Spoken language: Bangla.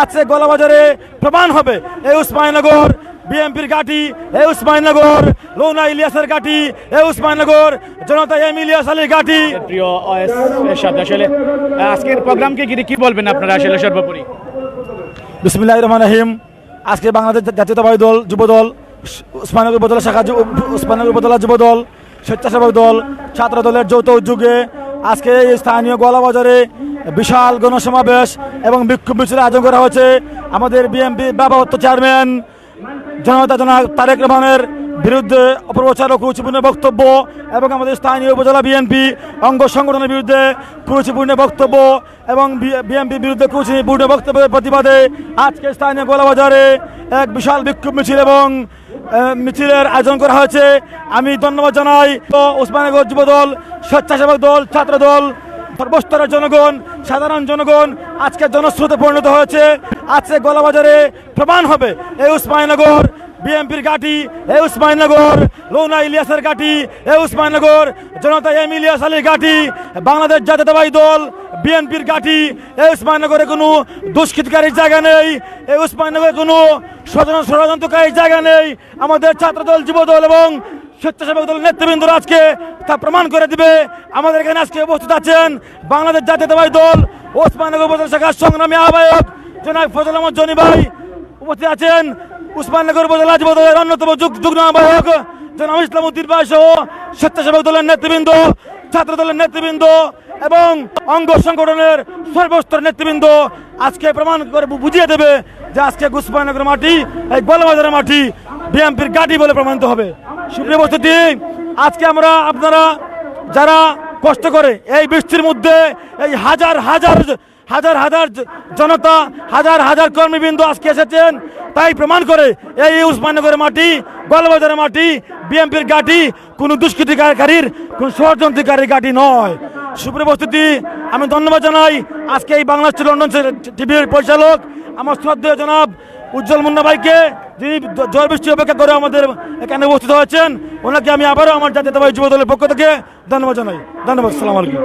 আজকে গলাবাজারে প্রমাণ হবে। এই উসমাননগর বিএমপির ঘাটি এই উসমাননগর লোনা ইলিয়াসের ঘাটি এই উসমাননগর জনতা এম ইলিয়াস আলীর ঘাটি। প্রিয় সাথে আসলে আজকের প্রোগ্রামকে ঘিরে কি বলবেন আপনারা আসলে সর্বোপরি? বিসমিল্লাহ রহমান রহিম। আজকে বাংলাদেশ জাতীয়তাবাদী দল যুব দল উসমানগর উপজেলা শাখা উসমানগর উপজেলা যুব দল স্বেচ্ছাসেবক দল ছাত্র দলের যৌথ উদ্যোগে আজকে এই স্থানীয় গোয়ালাবাজারে বিশাল গণসমাবেশ এবং বিক্ষোভ মিছিল আয়োজন করা হয়েছে। আমাদের বিএনপি ব্যবহৃত চেয়ারম্যান জনতা জনা তারেক রহমানের বিরুদ্ধে অপপ্রচার ও কুরুচিপূর্ণ বক্তব্য এবং আমাদের স্থানীয় উপজেলা বিএনপি অঙ্গ সংগঠনের বিরুদ্ধে কুরুচিপূর্ণ বক্তব্য এবং বিএনপির বিরুদ্ধে কুরুচিপূর্ণ বক্তব্যের প্রতিবাদে আজকে স্থানীয় গোলাবাজারে এক বিশাল বিক্ষোভ মিছিল এবং মিছিলের আয়োজন করা হয়েছে। আমি ধন্যবাদ জানাই। ওসমানগর যুব দল স্বেচ্ছাসেবক দল ছাত্র দল সর্বস্তরের জনগণ সাধারণ জনগণ আজকে জনস্রোতে পরিণত হয়েছে। আজকে গলাবাজারে প্রমাণ হবে। এই উসমাননগর বিএনপির ঘাটি এ উসমাননগর লৌনা ইলিয়াসের ঘাটি এ উসমাননগর জনতা এম ইলিয়াস আলীর ঘাটি, বাংলাদেশ জাতীয়তাবাদী দল বিএনপির ঘাটি, এই উসমাননগরে কোনো দুষ্কৃতকারীর জায়গা নেই এ উসমাননগরে কোনো ষড়যন্ত্র ষড়যন্ত্রকারীর জায়গা নেই। আমাদের ছাত্রদল, যুবদল এবং স্বেচ্ছাসেবক দলের নেতৃবৃন্দরা আজকে তা প্রমাণ করে দিবে। আমাদের এখানে আজকে উপস্থিত আছেন বাংলাদেশ জাতীয়তাবাদী দল ওসমাননগর উপজেলা শাখার সংগ্রামী আহ্বায়ক জনাব ফজল আহমদ জনি ভাই উপস্থিত আছেন। উসমাননগর উপজেলা দলের অন্যতম যুগ- যুগ্ম আহ্বায়ক জনাব ইসলাম উদ্দিন ভাই সহ স্বেচ্ছাসেবক দলের নেতৃবৃন্দ, ছাত্র দলের নেতৃবৃন্দ এবং অঙ্গ সংগঠনের সর্বস্তর নেতৃবৃন্দ আজকে প্রমাণ করে বুঝিয়ে দেবে যে আজকে উসমাননগর মাটি, এই গোলবাজারের মাটি বিএনপির গাড়ি বলে প্রমাণিত হবে। সুপ্রিয় উপস্থিতি, আজকে আমরা আপনারা যারা কষ্ট করে এই বৃষ্টির মধ্যে এই হাজার হাজার হাজার হাজার জনতা, হাজার হাজার কর্মীবৃন্দ আজকে এসেছেন, তাই প্রমাণ করে এই উসমাননগরের মাটি গোলবাজারের মাটি, বিএনপির গাড়ি কোনো দুষ্কৃতিকারীর, কোনো ষড়যন্ত্রকারীর গাড়ি নয়। সুপ্রিয় উপস্থিতি, আমি ধন্যবাদ জানাই আজকে এই বাংলাদেশ লন্ডন টিভির পরিচালক, আমার শ্রদ্ধেয় জনাব উজ্জ্বল মুন্না ভাইকে যিনি জয় বৃষ্টি অপেক্ষা করে আমাদের এখানে উপস্থিত হয়েছেন, ওনাকে আমি আবারও আমার জাতীয়তাবাদী যুব দলের পক্ষ থেকে ধন্যবাদ জানাই। ধন্যবাদ, সালাম আলাইকুম।